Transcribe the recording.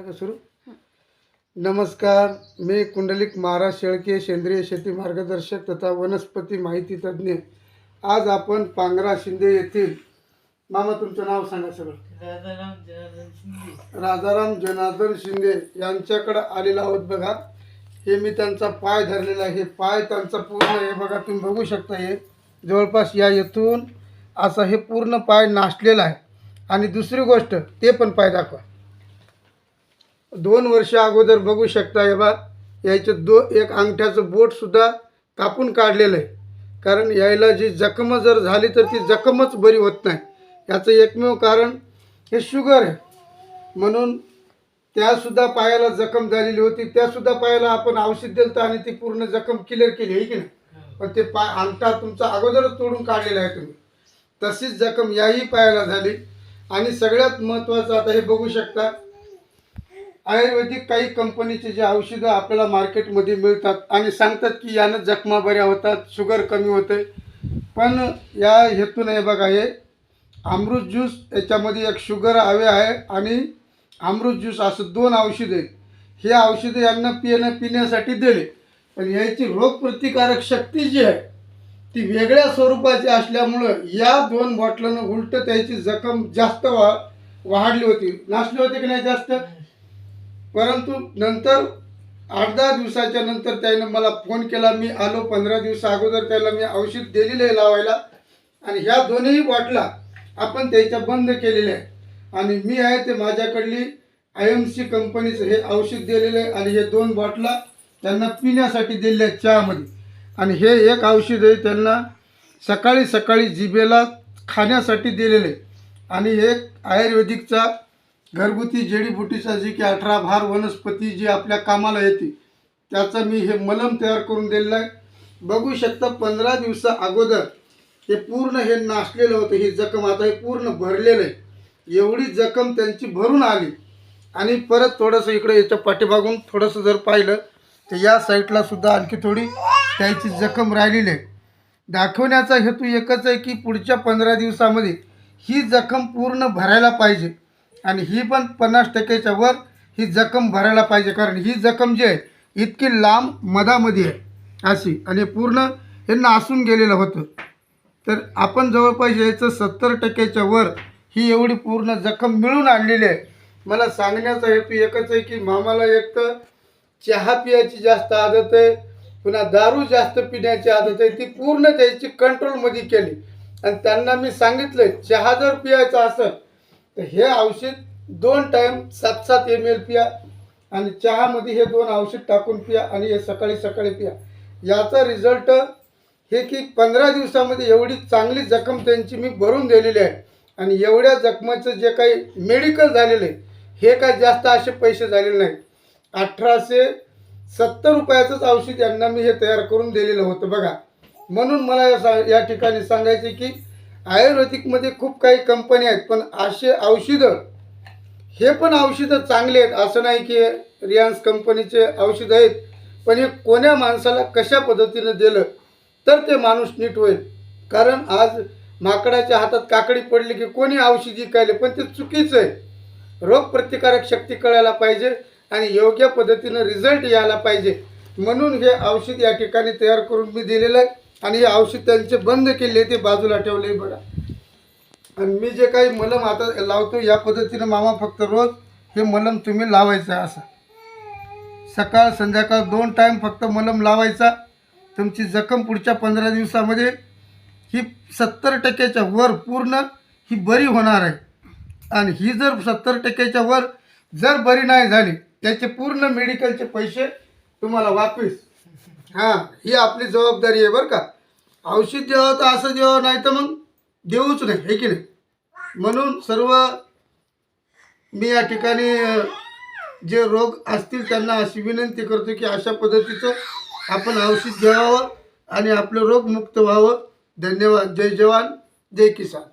का सुरू? नमस्कार मी कुंडलिक महाराज शेळके सेंद्रिय शेती मार्गदर्शक तथा वनस्पती माहिती तज्ज्ञ. आज आपण पांगरा शिंदे येथील मामा तुमचं नाव सांगा सगळं. राजाराम जनार्दन शिंदे. राजाराम जनार्दन शिंदे यांच्याकडं आलेला आहोत बघा. हे मी त्यांचा पाय धरलेला आहे. हे पाय त्यांचा पूर्ण हे बघा. तुम्ही बघू शकता हे. जवळपास या येथून असा हे पूर्ण पाय नाशलेला आहे. आणि दुसरी गोष्ट ते पण पाय दाखवा. दोन वर्ष अगोदर बघू शकता हे बा यायचं दो एक अंगठ्याचं बोटसुद्धा कापून काढलेलं आहे. कारण यायला जी जखम जर झाली तर ती जखमच बरी होत नाही. याचं एकमेव कारण हे शुगर आहे. म्हणून त्यासुद्धा पायाला जखम झालेली होती. त्यासुद्धा पायाला आपण औषध दिलं तर आणि ती पूर्ण जखम क्लिअर केली आहे की नाही? पण ते पाय अंगठा तुमचा अगोदरच तोडून काढलेला आहे तुम्ही. तशीच जखम याही पायाला झाली. आणि सगळ्यात महत्त्वाचं आता हे बघू शकता आयुर्वेदिक काही कंपनीचे जे औषधं आपल्याला मार्केटमध्ये मिळतात आणि सांगतात की यानं जखमा बऱ्या होतात शुगर कमी होते. पण या हेतून हे बघा हे अमृत ज्यूस याच्यामध्ये एक शुगर हवे आहे आणि अमृत ज्यूस असं दोन औषधं आहेत. हे औषधं यांना पिणं पिण्यासाठी दिले. पण याची रोगप्रतिकारक शक्ती जी आहे ती वेगळ्या स्वरूपाची असल्यामुळं या दोन बॉटलानं उलट त्याची जखम जास्त वा वाढली होती. नासली होती की नाही जास्त? परंतु नंतर आठ दहा दिवसाच्या नंतर त्यानं मला फोन केला मी आलो पंधरा दिवसा अगोदर त्याला मी औषध दिलेलं आहे लावायला. आणि ह्या दोन्ही बॉटला आपण त्याच्या बंद केलेल्या आहे आणि मी आहे ते माझ्याकडली आय एम सी कंपनीचं हे औषध दिलेलं आहे आणि हे दोन बॉटला त्यांना पिण्यासाठी दिलेल्या आहेत चहामध्ये. आणि हे एक औषध आहे त्यांना सकाळी सकाळी जिबेला खाण्यासाठी दिलेलं आहे. आणि एक आयुर्वेदिकचा घरगुती जडीबुटीचा जी की अठरा भार वनस्पती जी आपल्या कामाला येते त्याचं मी हे मलम तयार करून दिलेलं आहे. बघू शकता पंधरा दिवसा अगोदर हे पूर्ण हे नासलेलं होतं ही जखम आता हे पूर्ण भरलेलं आहे. एवढी जखम त्यांची भरून आली. आणि परत थोडंसं इकडे याच्या पाठीमागून थोडंसं जर पाहिलं तर या साईडला सुद्धा आणखी थोडी त्याची जखम राहिलेली आहे. दाखवण्याचा हेतू एकच आहे की पुढच्या पंधरा दिवसामध्ये ही जखम पूर्ण भरायला पाहिजे. आणि ही पण पन्नास टक्क्याच्या वर ही जखम भरायला पाहिजे. कारण ही जखम जी आहे इतकी लांब मधामध्ये आहे. अशी. आणि पूर्ण हे नासून गेलेलं होतं. तर आपण जवळपास यायचं सत्तर टक्क्याच्या वर ही एवढी पूर्ण जखम मिळून आणलेली आहे. मला सांगण्याचा हेतू एकच आहे की मामाला एक तर चहा पियाची जास्त आदत आहे पुन्हा दारू जास्त पिण्याची आदत आहे ती पूर्ण त्याची कंट्रोलमध्ये केली. आणि त्यांना मी सांगितलं चहा जर पियायचा असं तर हे औषध दोन टाईम सात सात एम एल पिया आणि चहामध्ये हे दोन औषध टाकून पिया आणि हे सकाळी सकाळी पिया. याचा रिझल्ट हे की पंधरा दिवसामध्ये एवढी चांगली जखम त्यांची मी भरून दिलेली आहे. आणि एवढ्या जखमाचं जे काही मेडिकल झालेलं आहे हे काय जास्त असे पैसे झालेले नाही अठराशे सत्तर रुपयाचंच औषध यांना मी हे तयार करून दिलेलं होतं बघा. म्हणून मला या सा या ठिकाणी सांगायचे की आयुर्वेदिकमध्ये खूप काही कंपनी आहेत पण असे औषधं हे पण औषधं चांगले आहेत. असं नाही की रियान्स कंपनीचे औषधं आहेत पण हे कोण्या माणसाला कशा पद्धतीनं दिलं तर ते माणूस नीट होईल. कारण आज माकडाच्या हातात काकडी पडली की कोणी औषधी कायले पण ते चुकीचं आहे. रोगप्रतिकारक शक्ती कळायला पाहिजे आणि योग्य पद्धतीनं रिझल्ट यायला पाहिजे. म्हणून हे औषध या ठिकाणी तयार करून मी दिलेलं आहे. आणि हे औषध त्यांचे बंद केले ते बाजूला ठेवले बघा. आणि मी जे काही मलम आता लावतो या पद्धतीनं मामा फक्त रोज हे मलम तुम्ही लावायचं आहे असं. सकाळ संध्याकाळ दोन टाईम फक्त मलम लावायचा. तुमची जखम पुढच्या पंधरा दिवसामध्ये ही सत्तर टक्क्याच्या वर पूर्ण ही बरी होणार आहे. आणि ही जर सत्तर टक्क्याच्या वर जर बरी नाही झाली त्याचे पूर्ण मेडिकलचे पैसे तुम्हाला वापस हां ही आपली जबाबदारी आहे बरं का. औषध द्यावं तर असं द्यावं नाही तर मग देऊच नाही हे की नाही? म्हणून सर्व मी या ठिकाणी जे रोग असतील त्यांना अशी विनंती करतो की अशा पद्धतीचं आपण औषध घ्यावं आणि आपलं रोगमुक्त व्हावं. धन्यवाद. जय जवान जय किसान.